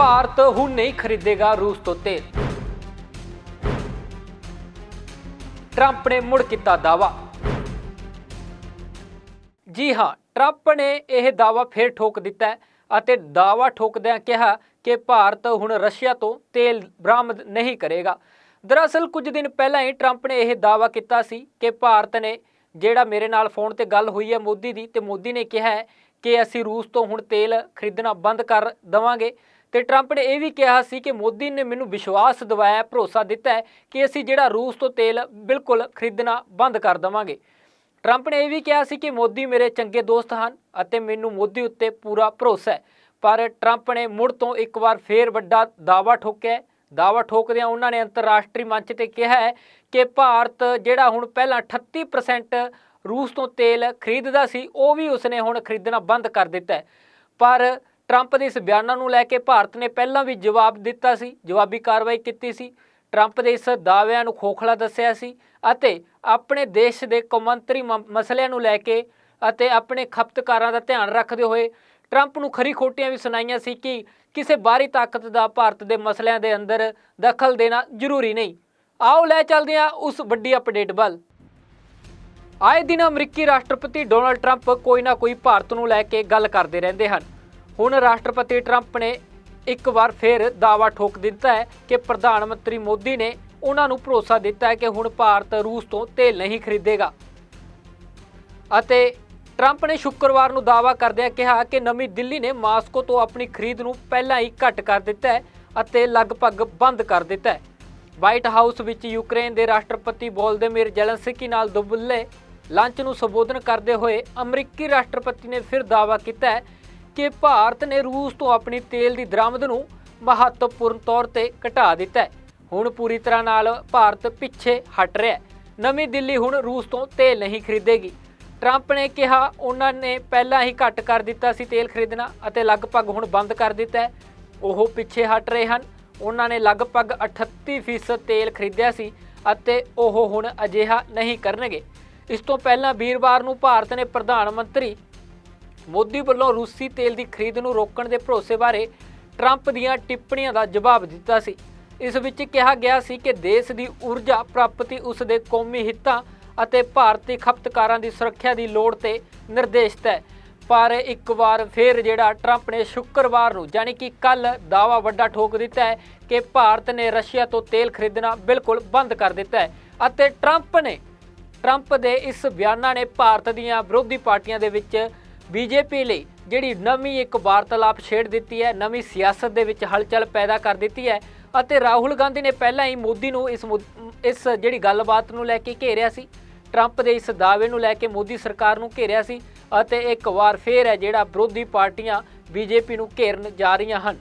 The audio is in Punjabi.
ਭਾਰਤ ਹੁਣ ਨਹੀਂ ਖਰੀਦੇਗਾ ਰੂਸ ਤੋਂ ਤੇਲ। ਟਰੰਪ ਨੇ ਮੁੜ ਕੀਤਾ ਦਾਵਾ ਜੀ ਹਾਂ, ਟਰੰਪ ਨੇ ਇਹ ਦਾਵਾ ਫਿਰ ਠੋਕ ਦਿੱਤਾ ਅਤੇ ਦਾਵਾ ਠੋਕਦਿਆਂ ਕਿਹਾ ਕਿ ਭਾਰਤ ਹੁਣ ਰਸ਼ੀਆ ਤੋਂ ਤੇਲ ਬਰਾਮਦ ਨਹੀਂ ਕਰੇਗਾ। ਦਰਅਸਲ ਕੁਝ ਦਿਨ ਪਹਿਲਾਂ ਹੀ ਟਰੰਪ ਨੇ ਇਹ ਦਾਵਾ ਕੀਤਾ ਸੀ ਕਿ ਭਾਰਤ ਨੇ ਜਿਹੜਾ ਮੇਰੇ ਨਾਲ ਫੋਨ ਤੇ ਗੱਲ ਹੋਈ ਹੈ ਮੋਦੀ ਦੀ ਤੇ ਮੋਦੀ ਨੇ ਕਿਹਾ ਹੈ ਕਿ ਅਸੀਂ ਰੂਸ ਤੋਂ ਹੁਣ ਤੇਲ ਖਰੀਦਣਾ ਬੰਦ ਕਰ ਦਵਾਂਗੇ। ਤੇ ਟਰੰਪ ਨੇ ਇਹ ਵੀ ਕਿਹਾ ਸੀ ਕਿ ਮੋਦੀ ਨੇ ਮੈਨੂੰ ਵਿਸ਼ਵਾਸ ਦਿਵਾਇਆ, ਭਰੋਸਾ ਦਿੱਤਾ ਹੈ ਕਿ ਅਸੀਂ ਜਿਹੜਾ ਰੂਸ ਤੋਂ ਤੇਲ ਬਿਲਕੁਲ ਖਰੀਦਣਾ ਬੰਦ ਕਰ ਦਵਾਂਗੇ। ਟਰੰਪ ਨੇ ਇਹ ਵੀ ਕਿਹਾ ਸੀ ਕਿ ਮੋਦੀ ਮੇਰੇ ਚੰਗੇ ਦੋਸਤ ਹਨ ਅਤੇ ਮੈਨੂੰ ਮੋਦੀ ਉੱਤੇ ਪੂਰਾ ਭਰੋਸਾ ਹੈ। ਪਰ ਟਰੰਪ ਨੇ ਮੁੜ ਤੋਂ ਇੱਕ ਵਾਰ ਫੇਰ ਵੱਡਾ ਦਾਵਾ ਠੋਕਿਆ ਹੈ। ਦਾਵਾ ਠੋਕਦਿਆਂ ਉਹਨਾਂ ਨੇ ਅੰਤਰਰਾਸ਼ਟਰੀ ਮੰਚ ਤੇ ਕਿਹਾ ਹੈ ਕਿ ਭਾਰਤ ਜਿਹੜਾ ਹੁਣ ਪਹਿਲਾਂ 38% ਰੂਸ ਤੋਂ ਤੇਲ ਖਰੀਦਦਾ ਸੀ, ਉਹ ਵੀ ਉਸਨੇ ਹੁਣ ਖਰੀਦਣਾ ਬੰਦ ਕਰ ਦਿੱਤਾ ਹੈ। ਪਰ ਟਰੰਪ ਦੇ ਇਸ ਬਿਆਨਾਂ ਨੂੰ ਲੈ ਕੇ ਭਾਰਤ ਨੇ ਪਹਿਲਾਂ ਵੀ ਜਵਾਬ ਦਿੱਤਾ ਸੀ, ਜਵਾਬੀ ਕਾਰਵਾਈ ਕੀਤੀ ਸੀ। ਟਰੰਪ ਦੇ ਇਸ ਦਾਅਵਿਆਂ ਨੂੰ ਖੋਖਲਾ ਦੱਸਿਆ ਸੀ ਅਤੇ ਆਪਣੇ ਦੇਸ਼ ਦੇ ਕੌਮਾਂਤਰੀ ਮ- ਮਸਲਿਆਂ ਨੂੰ ਲੈ ਕੇ ਅਤੇ ਆਪਣੇ ਖਪਤਕਾਰਾਂ ਦਾ ਧਿਆਨ ਰੱਖਦੇ ਹੋਏ ਟਰੰਪ ਨੂੰ ਖਰੀ ਖੋਟੀਆਂ ਵੀ ਸੁਣਾਈਆਂ ਸੀ ਕਿ ਕਿਸੇ ਬਾਹਰੀ ਤਾਕਤ ਦਾ ਭਾਰਤ ਦੇ ਮਸਲਿਆਂ ਦੇ ਅੰਦਰ ਦਖਲ ਦੇਣਾ ਜ਼ਰੂਰੀ ਨਹੀਂ। ਆਓ ਲੈ ਚੱਲਦੇ ਹਾਂ ਉਸ ਵੱਡੀ ਅਪਡੇਟ ਵੱਲ। ਆਏ ਦਿਨ ਅਮਰੀਕੀ ਰਾਸ਼ਟਰਪਤੀ ਡੋਨਲਡ ਟਰੰਪ ਕੋਈ ਨਾ ਕੋਈ ਭਾਰਤ ਨੂੰ ਲੈ ਕੇ ਗੱਲ ਕਰਦੇ ਰਹਿੰਦੇ ਹਨ। ਹੁਣ ਰਾਸ਼ਟਰਪਤੀ ਟਰੰਪ ਨੇ ਇੱਕ ਵਾਰ ਫਿਰ ਦਾਅਵਾ ਠੋਕ ਦਿੱਤਾ ਹੈ ਕਿ ਪ੍ਰਧਾਨ ਮੰਤਰੀ ਮੋਦੀ ਨੇ ਉਹਨਾਂ ਨੂੰ ਭਰੋਸਾ ਦਿੱਤਾ ਹੈ ਕਿ ਹੁਣ ਭਾਰਤ ਰੂਸ ਤੋਂ ਤੇਲ ਨਹੀਂ ਖਰੀਦੇਗਾ। ਅਤੇ ਟਰੰਪ ਨੇ ਸ਼ੁੱਕਰਵਾਰ ਨੂੰ ਦਾਅਵਾ ਕਰਦਿਆਂ ਕਿਹਾ ਕਿ ਨਵੀਂ ਦਿੱਲੀ ਨੇ ਮਾਸਕੋ ਤੋਂ ਆਪਣੀ ਖਰੀਦ ਨੂੰ ਪਹਿਲਾਂ ਹੀ ਘੱਟ ਕਰ ਦਿੱਤਾ ਹੈ ਅਤੇ ਲਗਭਗ ਬੰਦ ਕਰ ਦਿੱਤਾ ਹੈ। ਵਾਈਟ ਹਾਊਸ ਵਿੱਚ ਯੂਕਰੇਨ ਦੇ ਰਾਸ਼ਟਰਪਤੀ ਵੋਲਦੀਮੀਰ ਜ਼ੈਲੈਂਸਕੀ ਨਾਲ ਦੁਬੁੱਲੇ ਲੰਚ ਨੂੰ ਸੰਬੋਧਨ ਕਰਦੇ ਹੋਏ ਅਮਰੀਕੀ ਰਾਸ਼ਟਰਪਤੀ ਨੇ ਫਿਰ ਦਾਅਵਾ ਕੀਤਾ ਹੈ ਕਿ ਭਾਰਤ ਨੇ ਰੂਸ ਤੋਂ ਆਪਣੀ ਤੇਲ ਦੀ ਦਰਾਮਦ ਨੂੰ ਮਹੱਤਵਪੂਰਨ ਤੌਰ ਤੇ ਘਟਾ ਦਿੱਤਾ ਹੈ। ਹੁਣ ਪੂਰੀ ਤਰ੍ਹਾਂ ਨਾਲ ਭਾਰਤ ਪਿੱਛੇ ਹਟ ਰਿਹਾ ਹੈ। ਨਵੀਂ ਦਿੱਲੀ ਹੁਣ ਰੂਸ ਤੋਂ ਤੇਲ ਨਹੀਂ ਖਰੀਦੇਗੀ। ਟਰੰਪ ਨੇ ਕਿਹਾ, ਉਹਨਾਂ ਨੇ ਪਹਿਲਾਂ ਹੀ ਘੱਟ ਕਰ ਦਿੱਤਾ ਸੀ ਤੇਲ ਖਰੀਦਣਾ ਅਤੇ ਲਗਭਗ ਹੁਣ ਬੰਦ ਕਰ ਦਿੱਤਾ ਹੈ। ਉਹ ਪਿੱਛੇ ਹਟ ਰਹੇ ਹਨ। ਉਹਨਾਂ ਨੇ ਲਗਭਗ 38% ਤੇਲ ਖਰੀਦਿਆ ਸੀ ਅਤੇ ਉਹ ਹੁਣ ਅਜਿਹਾ ਨਹੀਂ ਕਰਨਗੇ। ਇਸ ਤੋਂ ਪਹਿਲਾਂ ਵੀਰਵਾਰ ਨੂੰ ਭਾਰਤ ਨੇ ਪ੍ਰਧਾਨ ਮੰਤਰੀ ਮੋਦੀ ਵੱਲੋਂ ਰੂਸੀ ਤੇਲ ਦੀ ਖਰੀਦ ਨੂੰ ਰੋਕਣ ਦੇ ਭਰੋਸੇ ਬਾਰੇ ਟਰੰਪ ਦੀਆਂ ਟਿੱਪਣੀਆਂ ਦਾ ਜਵਾਬ ਦਿੱਤਾ ਸੀ। ਇਸ ਵਿੱਚ ਕਿਹਾ ਗਿਆ ਸੀ ਕਿ ਦੇਸ਼ ਦੀ ਊਰਜਾ ਪ੍ਰਾਪਤੀ ਉਸ ਦੇ ਕੌਮੀ ਹਿੱਤਾਂ ਅਤੇ ਭਾਰਤੀ ਖਪਤਕਾਰਾਂ ਦੀ ਸੁਰੱਖਿਆ ਦੀ ਲੋੜ ਤੇ ਨਿਰਦੇਸ਼ਿਤ ਹੈ। ਪਰ ਇੱਕ ਵਾਰ ਫਿਰ ਜਿਹੜਾ ਟਰੰਪ ਨੇ ਸ਼ੁੱਕਰਵਾਰ ਨੂੰ ਯਾਨੀ ਕਿ ਕੱਲ ਦਾਵਾ ਵੱਡਾ ਠੋਕ ਦਿੱਤਾ ਹੈ ਕਿ ਭਾਰਤ ਨੇ ਰਸ਼ੀਆ ਤੋਂ ਤੇਲ ਖਰੀਦਣਾ ਬਿਲਕੁਲ ਬੰਦ ਕਰ ਦਿੱਤਾ ਹੈ ਅਤੇ ਟਰੰਪ ਨੇ, ਟਰੰਪ ਦੇ ਇਸ ਬਿਆਨਾਂ ਨੇ ਭਾਰਤ ਦੀਆਂ ਵਿਰੋਧੀ ਪਾਰਟੀਆਂ ਦੇ ਵਿੱਚ ਬੀਜੇਪੀ ਲਈ ਜਿਹੜੀ ਨਵੀਂ ਇੱਕ ਵਾਰਤਾਲਾਪ ਛੇੜ ਦਿੱਤੀ ਹੈ, ਨਵੀਂ ਸਿਆਸਤ ਦੇ ਵਿੱਚ ਹਲਚਲ ਪੈਦਾ ਕਰ ਦਿੱਤੀ ਹੈ ਅਤੇ ਰਾਹੁਲ ਗਾਂਧੀ ਨੇ ਪਹਿਲਾਂ ਹੀ ਮੋਦੀ ਨੂੰ ਇਸ ਮੁੱਦ- ਇਸ ਜਿਹੜੀ ਗੱਲਬਾਤ ਨੂੰ ਲੈ ਕੇ ਘੇਰਿਆ ਸੀ, ਟਰੰਪ ਦੇ ਇਸ ਦਾਅਵੇ ਨੂੰ ਲੈ ਕੇ ਮੋਦੀ ਸਰਕਾਰ ਨੂੰ ਘੇਰਿਆ ਸੀ ਅਤੇ ਇੱਕ ਵਾਰ ਫੇਰ ਹੈ ਜਿਹੜਾ ਵਿਰੋਧੀ ਪਾਰਟੀਆਂ ਬੀਜੇਪੀ ਨੂੰ ਘੇਰਨ ਜਾ ਰਹੀਆਂ ਹਨ।